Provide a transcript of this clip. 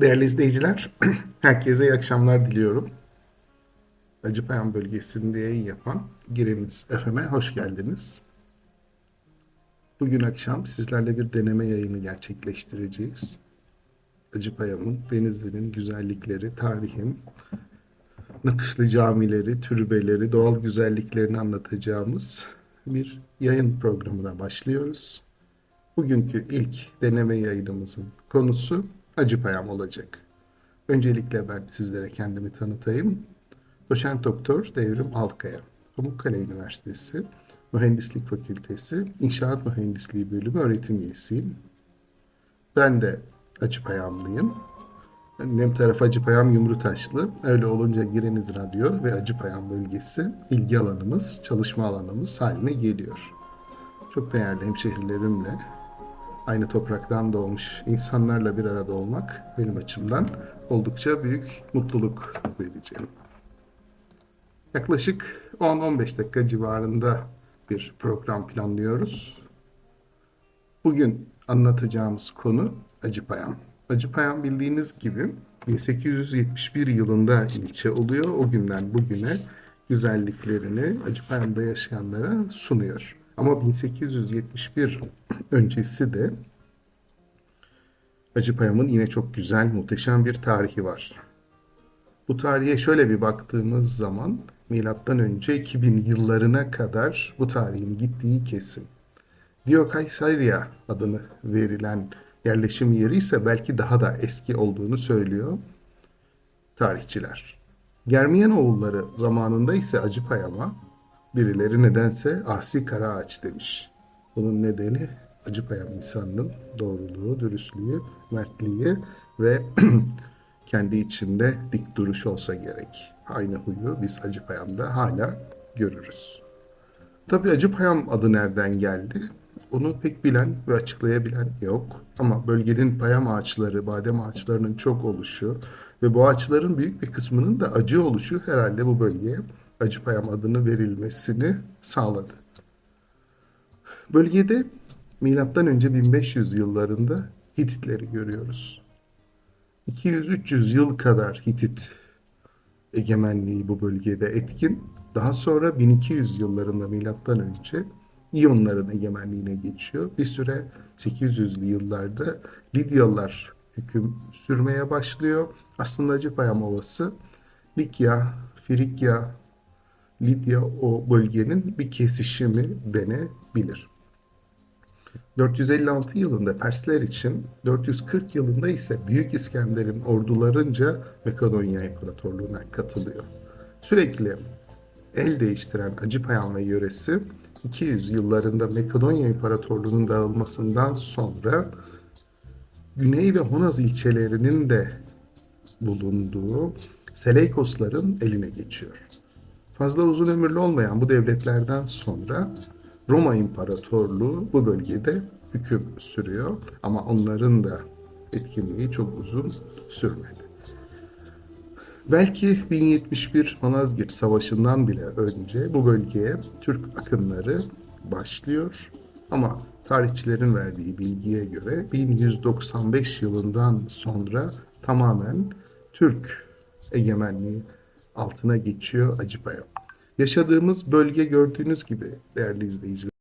Değerli izleyiciler, herkese iyi akşamlar diliyorum. Acıpayam bölgesinde yayın yapan Gireniz FM'e hoş geldiniz. Bugün akşam sizlerle bir deneme yayını gerçekleştireceğiz. Acıpayam'ın, Denizli'nin güzellikleri, tarihin, nakışlı camileri, türbeleri, doğal güzelliklerini anlatacağımız bir yayın programına başlıyoruz. Bugünkü ilk deneme yayınımızın konusu Acıpayam olacak. Öncelikle ben sizlere kendimi tanıtayım. Doçent Doktor Devrim Alkaya, Pamukkale Üniversitesi Mühendislik Fakültesi İnşaat Mühendisliği Bölümü öğretim üyesiyim. Ben de Acıpayamlıyım. Annem tarafı Acıpayam Yumrutaşlı. Öyle olunca Gireniz Radyo ve Acıpayam bölgesi ilgi alanımız, çalışma alanımız haline geliyor. Çok değerli hemşehrilerimle aynı topraktan doğmuş insanlarla bir arada olmak benim açımdan oldukça büyük mutluluk verici. Yaklaşık 10-15 dakika civarında bir program planlıyoruz. Bugün anlatacağımız konu Acıpayam. Acıpayam bildiğiniz gibi 1871 yılında ilçe oluyor. O günden bugüne güzelliklerini Acıpayam'da yaşayanlara sunuyor. Ama 1871 öncesi de Acıpayam'ın yine çok güzel, muhteşem bir tarihi var. Bu tarihe şöyle bir baktığımız zaman milattan önce 2000 yıllarına kadar bu tarihin gittiği kesin. Diokaysarya adını verilen yerleşim yeri ise belki daha da eski olduğunu söylüyor tarihçiler. Germiyanoğulları zamanında ise Acıpayam'a birileri nedense Asi Karaağaç demiş. Bunun nedeni Acıpayam insanının doğruluğu, dürüstlüğü, mertliği ve kendi içinde dik duruş olsa gerek. Aynı huyu biz Acıpayam'da hala görürüz. Tabii Acıpayam adı nereden geldi? Onu pek bilen ve açıklayabilen yok. Ama bölgenin payam ağaçları, badem ağaçlarının çok oluşu ve bu ağaçların büyük bir kısmının da acı oluşu herhalde bu bölgeye Acıpayam adını verilmesini sağladı. Bölgede milattan önce 1500 yıllarında Hititleri görüyoruz. 200-300 yıl kadar Hitit egemenliği bu bölgede etkin. Daha sonra 1200 yıllarında milattan önce İyonların egemenliğine geçiyor. Bir süre 800'lü yıllarda Lidyalılar hüküm sürmeye başlıyor. Aslında Acıpayam Ovası Likya, Frikya, Lidya o bölgenin bir kesişimi denebilir. 456 yılında Persler için, 440 yılında ise Büyük İskender'in ordularınca Makedonya İmparatorluğu'na katılıyor. Sürekli el değiştiren Acıpayam ve yöresi 200 yıllarında Makedonya İmparatorluğu'nun dağılmasından sonra Güney ve Honaz ilçelerinin de bulunduğu Seleykosların eline geçiyor. Fazla uzun ömürlü olmayan bu devletlerden sonra Roma İmparatorluğu bu bölgede hüküm sürüyor ama onların da etkinliği çok uzun sürmedi. Belki 1071 Malazgirt Savaşı'ndan bile önce bu bölgeye Türk akınları başlıyor ama tarihçilerin verdiği bilgiye göre 1195 yılından sonra tamamen Türk egemenliği altına geçiyor Acıpayam. Yaşadığımız bölge gördüğünüz gibi değerli izleyiciler